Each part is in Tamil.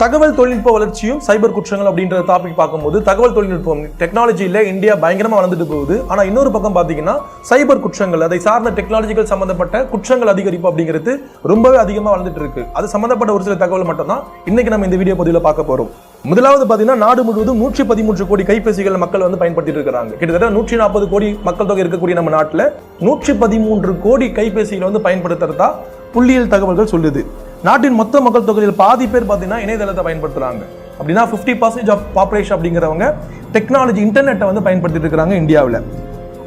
தகவல் தொழில்நுட்ப வளர்ச்சியும் சைபர் குற்றங்கள் அப்படின்ற டாபிக் பார்க்கும்போது தகவல் தொழில்நுட்பம் டெக்னாலஜியில் இந்தியா பயங்கரமாக வளர்ந்துட்டு போகுது. ஆனால் இன்னொரு பக்கம் பார்த்தீங்கன்னா சைபர் குற்றங்கள் அதை சார்ந்த டெக்னாலஜிகள் சம்பந்தப்பட்ட குற்றங்கள் அதிகரிப்பு அப்படிங்கிறது ரொம்பவே அதிகமாக வளர்ந்துட்டு இருக்கு. அது சம்பந்தப்பட்ட ஒரு சில தகவல் மட்டும்தான் இன்னைக்கு நம்ம இந்த வீடியோ பதிவில் பார்க்க போகிறோம் முதலாவது பார்த்தீங்கன்னா நாடு முழுவதும் நூற்றி பதிமூன்று கோடி கைபேசிகள் மக்கள் வந்து பயன்படுத்திட்டு இருக்காங்க. கிட்டத்தட்ட நூற்றி நாற்பது கோடி மக்கள் தொகை இருக்கக்கூடிய நம்ம நாட்டில் நூற்றி பதிமூன்று கோடி கைபேசிகளை வந்து பயன்படுத்துறதா புள்ளியியல் தகவல்கள் சொல்லுது. நாட்டின் மொத்த மக்கள் தொகையில் பாதி பேர் பார்த்தீங்கன்னா இணையதளத்தை பயன்படுத்துறாங்க. அப்படின்னா ஃபிஃப்டி பர்சன்டேஜ் ஆஃப் பாப்புலேஷன் அப்படிங்கிறவங்க டெக்னாலஜி இன்டர்நெட்டை வந்து பயன்படுத்திட்டு இருக்காங்க இந்தியாவில்.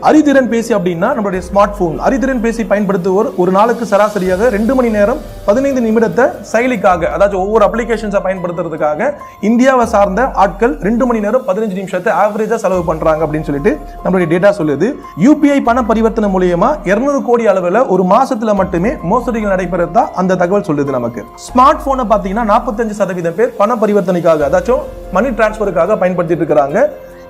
அறிதிறன் பேசி அப்படின்னா நம்மளுடைய ஸ்மார்ட் போன் அறிதிறன் பேசி பயன்படுத்துவோர் ஒரு நாளுக்கு சராசரியாக ரெண்டு மணி நேரம் பதினைந்து நிமிடத்தை செயலிக்காக அதாவது ஒவ்வொரு அப்ளிகேஷன்ஸை பயன்படுத்துறதுக்காக இந்தியாவை சார்ந்த ஆட்கள் ரெண்டு மணி நேரம் பதினஞ்சு நிமிஷத்தை ஆவரேஜாக செலவு பண்ணுறாங்க அப்படின்னு சொல்லிட்டு நம்மளுடைய டேட்டா சொல்லுது. யூபிஐ பண பரிவர்த்தனை மூலியமா இருநூறு கோடி அளவில் ஒரு மாசத்துல மட்டுமே மோசடிகள் நடைபெறதா அந்த தகவல் சொல்லுது நமக்கு. ஸ்மார்ட் போனை பார்த்தீங்கன்னா நாற்பத்தஞ்சு சதவீதம் பேர் பண பரிவர்த்தனைக்காக அதாச்சும் மணி டிரான்ஸ்ஃபருக்காக பயன்படுத்திட்டு இருக்கிறாங்க.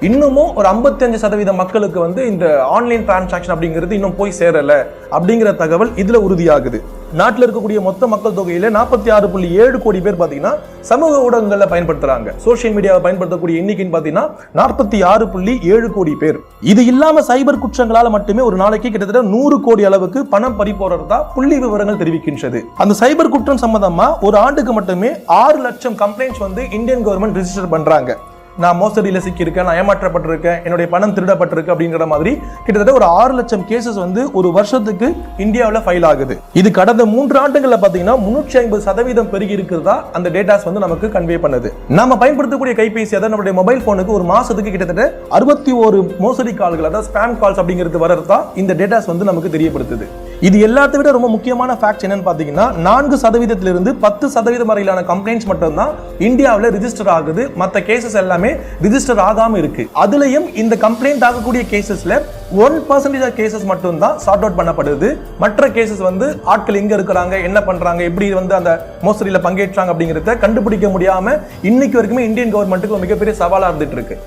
இன்னமும் ஒரு 55% சதவீத மக்களுக்கு வந்து இந்த ஆன்லைன் டிரான்சாக்ஷன் அப்படிங்கிறது இன்னும் போய் சேரலை அப்படிங்கிற தகவல் இதில் உறுதியாகுது. நாட்டில் இருக்கக்கூடிய மொத்த மக்கள் தொகையில் நாற்பத்தி ஆறு புள்ளி ஏழு கோடி பேர் பார்த்தீங்கன்னா சமூக ஊடகங்களில் பயன்படுத்துகிறாங்க சோஷியல் மீடியாவை பயன்படுத்தக்கூடிய எண்ணிக்கைன்னு பார்த்தீங்கன்னா நாற்பத்தி ஆறு புள்ளி ஏழு கோடி பேர். இது இல்லாமல் சைபர் குற்றங்களால் மட்டுமே ஒரு நாளைக்கு கிட்டத்தட்ட நூறு கோடி அளவுக்கு பணம் பறி புள்ளி விவரங்கள் தெரிவிக்கின்றது. அந்த சைபர் குற்றம் சம்பந்தமாக ஒரு ஆண்டுக்கு மட்டுமே ஆறு லட்சம் கம்ப்ளைண்ட்ஸ் வந்து இந்தியன் கவர்மெண்ட் ரிஜிஸ்டர் பண்ணுறாங்க நான் மோசடியில் சிக்கியிருக்கேன் நான் ஏமாற்றப்பட்டிருக்கேன் என்னுடைய பணம் திருடப்பட்டிருக்கு அப்படிங்கிற மாதிரி கிட்டத்தட்ட ஒரு ஆறு லட்சம் கேசஸ் வந்து ஒரு வருஷத்துக்கு இந்தியாவில் ஃபைல் ஆகுது. இது கடந்த மூன்று ஆண்டுகளில் பார்த்தீங்கன்னா முன்னூற்றி ஐம்பது சதவீதம் பெருகி இருக்கிறதா அந்த டேட்டாஸ் வந்து நமக்கு கன்வே பண்ணுது. நம்ம பயன்படுத்தக்கூடிய கைபேசி அதாவது நம்மளுடைய மொபைல் ஃபோனுக்கு ஒரு மாசத்துக்கு கிட்டத்தட்ட அறுபத்தி ஒரு மோசடி கால்கள் அதாவது ஸ்பேம் கால்ஸ் அப்படிங்கிறது வரதா இந்த டேட்டாஸ் வந்து நமக்கு தெரியப்படுத்துது. இது எல்லாத்தை விட ரொம்ப முக்கியமான ஃபேக்ட் என்னன்னு பார்த்தீங்கன்னா நான்கு சதவீதத்திலிருந்து பத்து சதவீதம் வரையிலான கம்ப்ளைண்ட்ஸ் மட்டும்தான் இந்தியாவில் ரிஜிஸ்டர் ஆகுது. மற்ற கேசஸ் எல்லாமே ரிஜிஸ்டர் ஆகாமல் இருக்கு. அதுலேயும் இந்த கம்ப்ளைண்ட் ஆகக்கூடிய கேசஸில் ஒன் பர்சன்டேஜ் ஆஃப் கேசஸ் மட்டும்தான் சார்ட் அவுட் பண்ணப்படுது. மற்ற கேசஸ் வந்து ஆட்கள் எங்கே இருக்கிறாங்க என்ன பண்ணுறாங்க எப்படி வந்து அந்த மோசடியில் பங்கேற்றாங்க அப்படிங்கிறத கண்டுபிடிக்க முடியாமல் இன்னைக்கு வரைக்குமே இந்தியன் கவர்மெண்ட்டுக்கு மிகப்பெரிய சவாலாக இருந்துட்டு இருக்கு.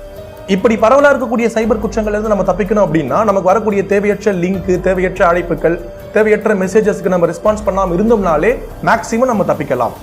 இப்படி பரவலாக இருக்கக்கூடிய சைபர் குற்றங்கள்லேருந்து நம்ம தப்பிக்கணும் அப்படின்னா நமக்கு வரக்கூடிய தேவையற்ற லிங்க் தேவையற்ற அழைப்புகள் தேவையற்ற மெசேஜஸ்க்கு நம்ம ரெஸ்பான்ஸ் பண்ணாமல் இருந்தோம்னாலே மேக்ஸிமம் நம்ம தப்பிக்கலாம்.